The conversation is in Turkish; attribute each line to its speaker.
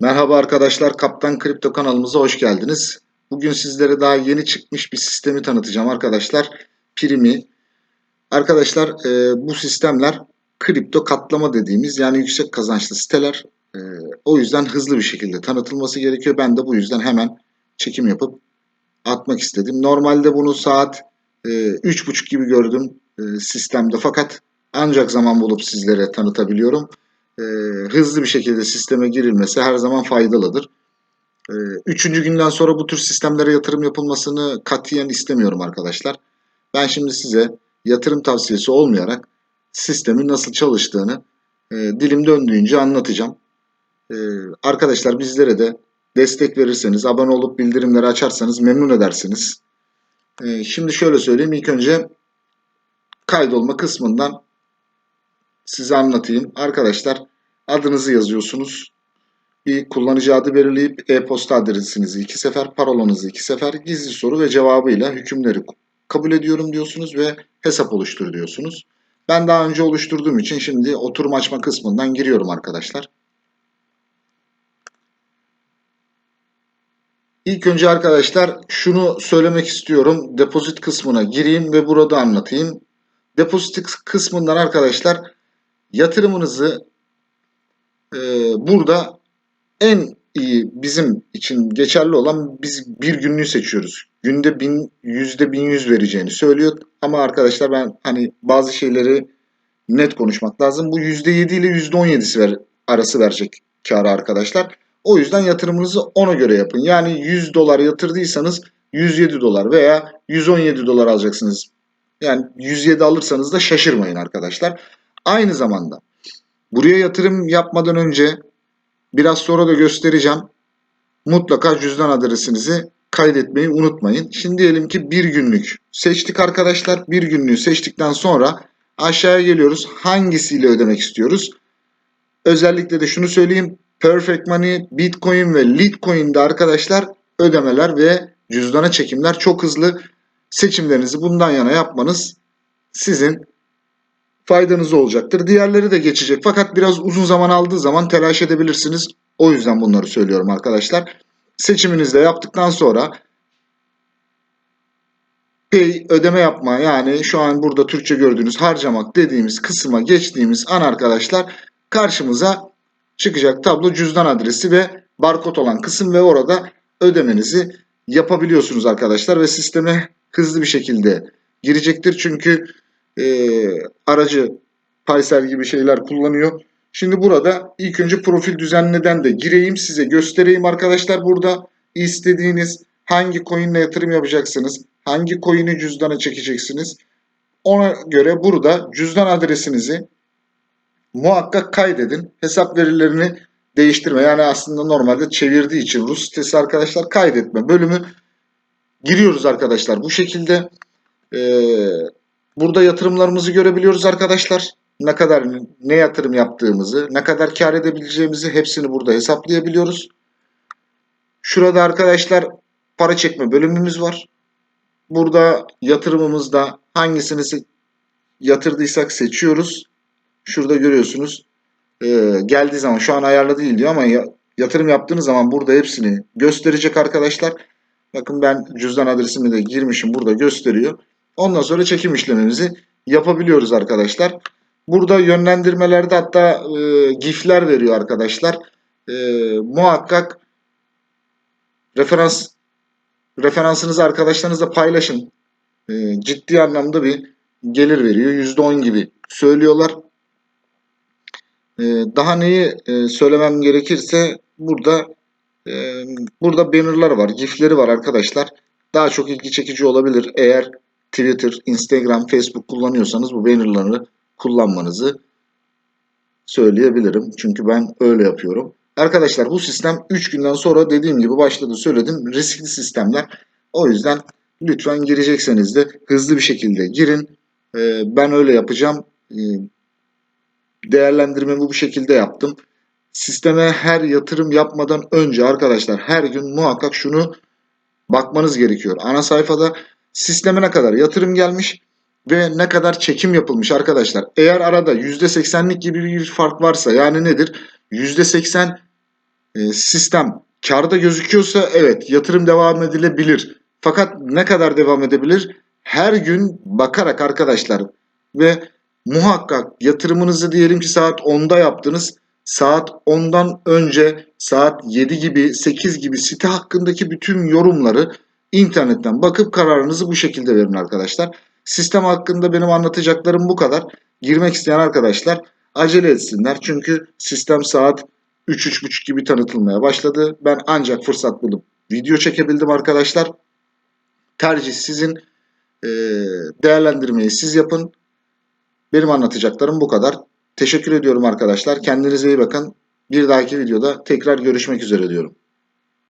Speaker 1: Merhaba arkadaşlar, Kaptan Kripto kanalımıza hoş geldiniz. Bugün sizlere daha yeni çıkmış bir sistemi tanıtacağım arkadaşlar. Primi. Arkadaşlar e, bu sistemler kripto katlama dediğimiz yani yüksek kazançlı siteler. E, o yüzden hızlı bir şekilde tanıtılması gerekiyor. Ben de bu yüzden hemen çekim yapıp atmak istedim. Normalde bunu saat e, 3.30 gibi gördüm e, sistemde fakat ancak zaman bulup sizlere tanıtabiliyorum e, hızlı bir şekilde sisteme girilmesi her zaman faydalıdır. E, üçüncü günden sonra bu tür sistemlere yatırım yapılmasını katiyen istemiyorum arkadaşlar. Ben şimdi size yatırım tavsiyesi olmayarak sistemin nasıl çalıştığını e, dilim döndüğünce anlatacağım. E, arkadaşlar bizlere de destek verirseniz, abone olup bildirimleri açarsanız memnun edersiniz. E, şimdi şöyle söyleyeyim. İlk önce kaydolma kısmından size anlatayım. Arkadaşlar adınızı yazıyorsunuz. Bir kullanıcı adı belirleyip e-posta adresinizi iki sefer, parolanızı iki sefer, gizli soru ve cevabıyla hükümleri kabul ediyorum diyorsunuz ve hesap oluştur diyorsunuz. Ben daha önce oluşturduğum için şimdi oturum açma kısmından giriyorum arkadaşlar. İlk önce arkadaşlar şunu söylemek istiyorum. Depozit kısmına gireyim ve burada anlatayım. Depozit kısmından arkadaşlar yatırımınızı e, burada en iyi bizim için geçerli olan biz bir günlüğü seçiyoruz. Günde bin, yüzde bin yüz vereceğini söylüyor. Ama arkadaşlar ben hani bazı şeyleri net konuşmak lazım. Bu yüzde yedi ile yüzde on yedisi ver, arası verecek karı arkadaşlar. O yüzden yatırımınızı ona göre yapın. Yani 100 dolar yatırdıysanız 107 dolar veya 117 dolar alacaksınız. Yani 107 alırsanız da şaşırmayın arkadaşlar. Aynı zamanda buraya yatırım yapmadan önce biraz sonra da göstereceğim. Mutlaka cüzdan adresinizi kaydetmeyi unutmayın. Şimdi diyelim ki bir günlük seçtik arkadaşlar. Bir günlüğü seçtikten sonra aşağıya geliyoruz. Hangisiyle ödemek istiyoruz? Özellikle de şunu söyleyeyim. Perfect Money, Bitcoin ve Litecoin'de arkadaşlar ödemeler ve cüzdana çekimler çok hızlı. Seçimlerinizi bundan yana yapmanız sizin faydanız olacaktır. Diğerleri de geçecek fakat biraz uzun zaman aldığı zaman telaş edebilirsiniz. O yüzden bunları söylüyorum arkadaşlar. Seçiminizi de yaptıktan sonra pay ödeme yapma yani şu an burada Türkçe gördüğünüz harcamak dediğimiz kısma geçtiğimiz an arkadaşlar karşımıza çıkacak tablo cüzdan adresi ve barkod olan kısım ve orada ödemenizi yapabiliyorsunuz arkadaşlar ve sisteme hızlı bir şekilde girecektir. Çünkü e, aracı Paysel gibi şeyler kullanıyor. Şimdi burada ilk önce profil düzenleden de gireyim size göstereyim arkadaşlar burada istediğiniz hangi coin'le yatırım yapacaksınız, hangi coin'i cüzdana çekeceksiniz. Ona göre burada cüzdan adresinizi muhakkak kaydedin. Hesap verilerini değiştirme. Yani aslında normalde çevirdiği için Rus sitesi arkadaşlar kaydetme bölümü giriyoruz arkadaşlar. Bu şekilde ee, burada yatırımlarımızı görebiliyoruz arkadaşlar. Ne kadar ne yatırım yaptığımızı, ne kadar kar edebileceğimizi hepsini burada hesaplayabiliyoruz. Şurada arkadaşlar para çekme bölümümüz var. Burada yatırımımızda hangisini yatırdıysak seçiyoruz. Şurada görüyorsunuz. Ee, geldiği zaman şu an ayarlı değil diyor ama ya, yatırım yaptığınız zaman burada hepsini gösterecek arkadaşlar. Bakın ben cüzdan adresimi de girmişim burada gösteriyor. Ondan sonra çekim işlemimizi yapabiliyoruz arkadaşlar. Burada yönlendirmelerde hatta e, gifler veriyor arkadaşlar. E, muhakkak referans referansınızı arkadaşlarınızla paylaşın. E, ciddi anlamda bir gelir veriyor. %10 gibi söylüyorlar. E, daha neyi e, söylemem gerekirse burada e, burada bannerlar var, gifleri var arkadaşlar. Daha çok ilgi çekici olabilir eğer Twitter, Instagram, Facebook kullanıyorsanız bu bannerları kullanmanızı söyleyebilirim. Çünkü ben öyle yapıyorum. Arkadaşlar bu sistem 3 günden sonra dediğim gibi başladı söyledim. Riskli sistemler. O yüzden lütfen girecekseniz de hızlı bir şekilde girin. Ee, ben öyle yapacağım. Ee, değerlendirmemi bu şekilde yaptım. Sisteme her yatırım yapmadan önce arkadaşlar her gün muhakkak şunu bakmanız gerekiyor. Ana sayfada sisteme ne kadar yatırım gelmiş ve ne kadar çekim yapılmış arkadaşlar. Eğer arada %80'lik gibi bir fark varsa yani nedir? %80 e, sistem karda gözüküyorsa evet yatırım devam edilebilir. Fakat ne kadar devam edebilir? Her gün bakarak arkadaşlar ve muhakkak yatırımınızı diyelim ki saat 10'da yaptınız. Saat 10'dan önce saat 7 gibi 8 gibi site hakkındaki bütün yorumları internetten bakıp kararınızı bu şekilde verin arkadaşlar. Sistem hakkında benim anlatacaklarım bu kadar. Girmek isteyen arkadaşlar acele etsinler. Çünkü sistem saat 3-3.30 gibi tanıtılmaya başladı. Ben ancak fırsat bulup video çekebildim arkadaşlar. Tercih sizin. Ee, değerlendirmeyi siz yapın. Benim anlatacaklarım bu kadar. Teşekkür ediyorum arkadaşlar. Kendinize iyi bakın. Bir dahaki videoda tekrar görüşmek üzere diyorum.